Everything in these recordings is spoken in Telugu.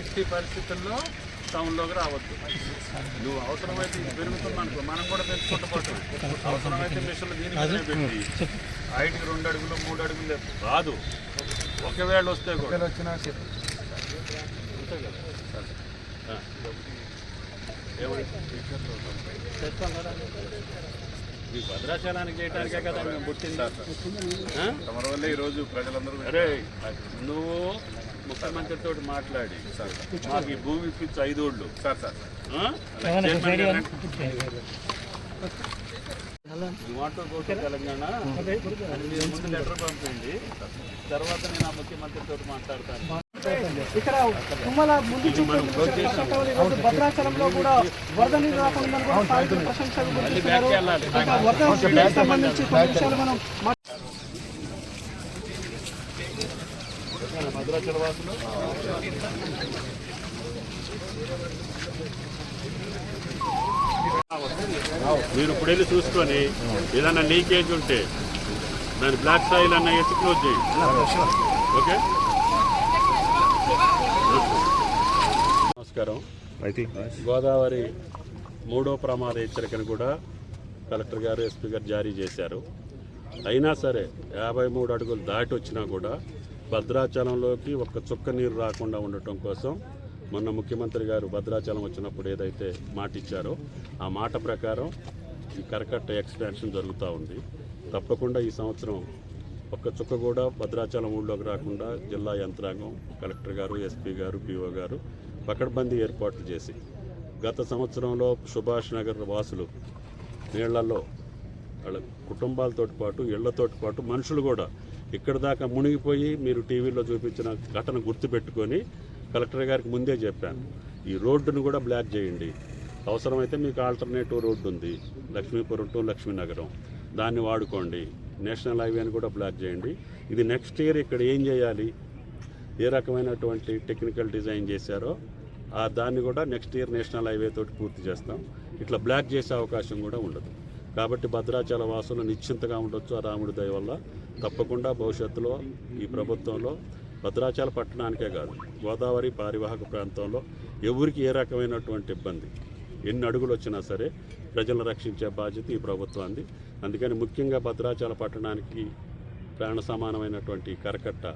ఎట్టి పరిస్థితుల్లో టౌన్లోకి రావద్దు. నువ్వు అవసరమైతే పెరుగుతుంది అనుకో. మనం కూడా పెంచుకుంటూ పోతాం అవసరమైతే మిషన్లు దీని మీదనే పెట్టి. హైట్కి రెండు అడుగులు మూడు అడుగులు. రాదు. ఒకవేళ వస్తే కూడా. వచ్చినా ఈ భద్రాచలానికి చేయడానికే కదా మేము పుట్టిందా? తమరి వల్ల ఈరోజు ప్రజలందరూ అరే నువ్వు ముఖ్యమంత్రితో మాట్లాడి. మాకు ఈ భూమి ఇప్పించు ఐదోళ్ళు. Sir sir. తెలంగాణ. ముందు లెటర్ పంపిండి తర్వాత నేను ఆ ముఖ్యమంత్రితో మాట్లాడతాను. ఇక్కడ తుమ్మల ముందు భద్రాచలంలో కూడా వరద నీరు రాకుండా కూడా స్థానికులు ప్రశంసలు గుర్తిస్తున్నారు. ఇంకా వరద నీటికి సంబంధించి కొన్ని విషయాలు మనం భద్రాచల వాసులు మీరు ఇప్పుడు వెళ్ళి చూసుకొని ఏదైనా లీకేజ్ ఉంటే దాని బ్లాక్ సాయిల్ అన్న ఎత్తి క్లోజ్ చేయండి ఓకే? నమస్కారం. గోదావరి మూడో ప్రమాద హెచ్చరికను కూడా కలెక్టర్ గారు ఎస్పీ గారు జారీ చేశారు. అయినా సరే యాభై మూడు అడుగులు దాటి వచ్చినా కూడా భద్రాచలంలోకి ఒక్క చుక్క నీరు రాకుండా ఉండటం కోసం మొన్న ముఖ్యమంత్రి గారు భద్రాచలం వచ్చినప్పుడు ఏదైతే మాట ఇచ్చారో ఆ మాట ప్రకారం ఈ కరకట్ట ఎక్స్పాన్షన్ జరుగుతూ ఉంది. తప్పకుండా ఈ సంవత్సరం ఒక్క చుక్క కూడా భద్రాచలం ఊళ్ళోకి రాకుండా జిల్లా యంత్రాంగం కలెక్టర్ గారు ఎస్పీ గారు పిఓ గారు పకడ్బందీ ఏర్పాట్లు చేసి గత సంవత్సరంలో సుభాష్ నగర్ వాసులు నీళ్ళలో వాళ్ళ కుటుంబాలతో పాటు ఇళ్ళతో పాటు మనుషులు కూడా ఇక్కడ దాకా మునిగిపోయి మీరు టీవీలో చూపించిన ఘటన గుర్తుపెట్టుకొని కలెక్టర్ గారికి ముందే చెప్పాను. ఈ రోడ్డును కూడా బ్లాక్ చేయండి. అవసరమైతే మీకు ఆల్టర్నేటివ్ రోడ్డు ఉంది. లక్ష్మీపురం టు లక్ష్మీనగరం. దాన్ని వాడుకోండి. నేషనల్ హైవేని కూడా బ్లాక్ చేయండి. ఇది నెక్స్ట్ ఇయర్ ఇక్కడ ఏం చేయాలి? ఏ రకమైనటువంటి టెక్నికల్ డిజైన్ చేశారో ఆ దాన్ని కూడా నెక్స్ట్ ఇయర్ నేషనల్ హైవే తోటి పూర్తి చేస్తాం. ఇట్లా బ్లాక్ చేసే అవకాశం కూడా ఉండదు. కాబట్టి భద్రాచల వాసులు నిశ్చింతగా ఉండొచ్చు ఆ రాముడి దయ వల్ల. తప్పకుండా భవిష్యత్తులో ఈ ప్రభుత్వంలో భద్రాచల పట్టణానికే కాదు గోదావరి పారివాహక ప్రాంతంలో ఎవరికి ఏ రకమైనటువంటి ఇబ్బంది ఎన్ని అడుగులు వచ్చినా సరే ప్రజలను రక్షించే బాధ్యత ఈ ప్రభుత్వాన్ని అందుకని ముఖ్యంగా భద్రాచల పట్టణానికి ప్రాణ సమానమైనటువంటి కరకట్ట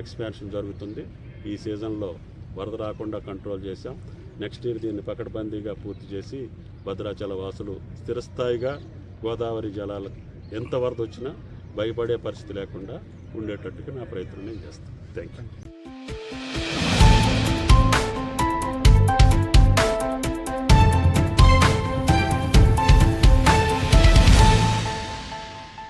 ఎక్స్పాన్షన్ జరుగుతుంది. ఈ సీజన్లో వరద రాకుండా కంట్రోల్ చేశాం. నెక్స్ట్ ఇయర్ దీన్ని పకడ్బందీగా పూర్తి చేసి భద్రాచల వాసులు స్థిరస్థాయిగా గోదావరి జలాలు ఎంత వరద వచ్చినా భయపడే పరిస్థితి లేకుండా ఉండేటట్టుగా నా ప్రయత్నం నేను చేస్తాను. Thank you